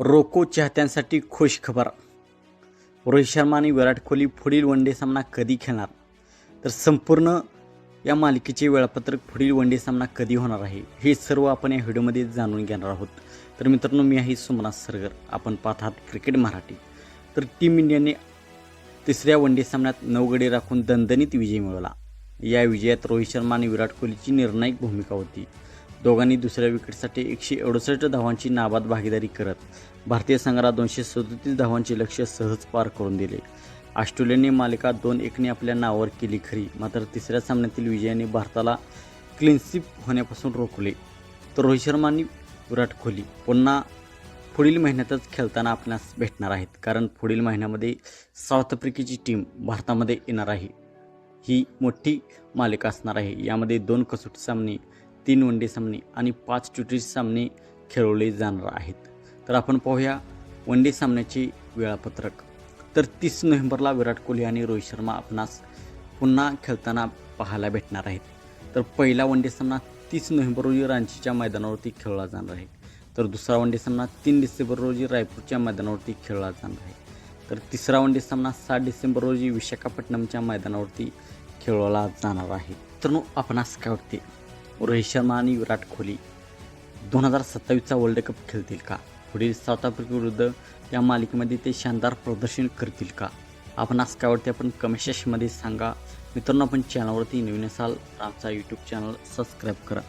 रोको चाहत्यांसाठी खुश खबर. रोहित शर्मा आणि विराट कोहली पुढील वन डे सामना कधी खेळणार? तर संपूर्ण या मालिकेचे वेळापत्रक पुढील वन डे सामना कधी होणार आहे? हे सर्व आपण या व्हिडिओमध्ये जाणून घेणार आहोत. तर मित्रांनो मी आहे सोमनाथ सरगर. आपण पाहत आहात क्रिकेट मराठी. तर टीम इंडियाने तिसऱ्या वन डे सामन्यात नऊ गडी राखून दणदणीत विजय मिळवला. या विजयात रोहित शर्मा आणि विराट कोहलीची निर्णायक भूमिका होती. दोघांनी दुसऱ्या विकेटसाठी एकशे अडुसष्ट धावांची नाबाद भागीदारी करत भारतीय संघाला दोनशे सदोतीस धावांचे लक्ष्य सहज पार करून दिले. ऑस्ट्रेलियाने मालिका दोन एकने आपल्या नावावर केली खरी मात्र तिसऱ्या सामन्यातील विजयाने भारताला क्लीनस्वीप होण्यापासून रोखले. तर रोहित शर्मानी विराट कोहली पुन्हा पुढील महिन्यातच खेळताना आपल्यास भेटणार आहेत कारण पुढील महिन्यामध्ये साऊथ आफ्रिकेची टीम भारतामध्ये येणार आहे. ही मोठी मालिका असणार आहे. यामध्ये दोन कसोटी सामने तीन वन डे सामने आणि पाच टी सामने खेळवले जाणार आहेत. तर आपण पाहूया वन डे सामन्याचे वेळापत्रक. तर तीस नोव्हेंबरला विराट कोहली आणि रोहित शर्मा आपणास पुन्हा खेळताना पाहायला भेटणार आहेत. तर पहिला वन डे सामना तीस नोव्हेंबर रोजी रांचीच्या मैदानावरती खेळला जाणार आहे. तर दुसरा वन डे सामना तीन डिसेंबर रोजी रायपूरच्या मैदानावरती खेळला जाणार आहे. तर तिसरा वन डे सामना सात डिसेंबर रोजी विशाखापट्टणमच्या मैदानावरती खेळवला जाणार आहे. तर आपणास काय वाटते? रोहित शर्मा आणि विराट कोहली दोन हजार सत्तावीसचा वर्ल्ड कप खेळतील का? पुढील साऊथ आफ्रिकेविरुद्ध या मालिकेमध्ये ते शानदार प्रदर्शन करतील का? आपण आज काय वाटते आपण कमेंट सेक्शनमध्ये सांगा. मित्रांनो आपण चॅनलवरती नवीन असाल आमचा यूट्यूब चॅनल सबस्क्राईब करा.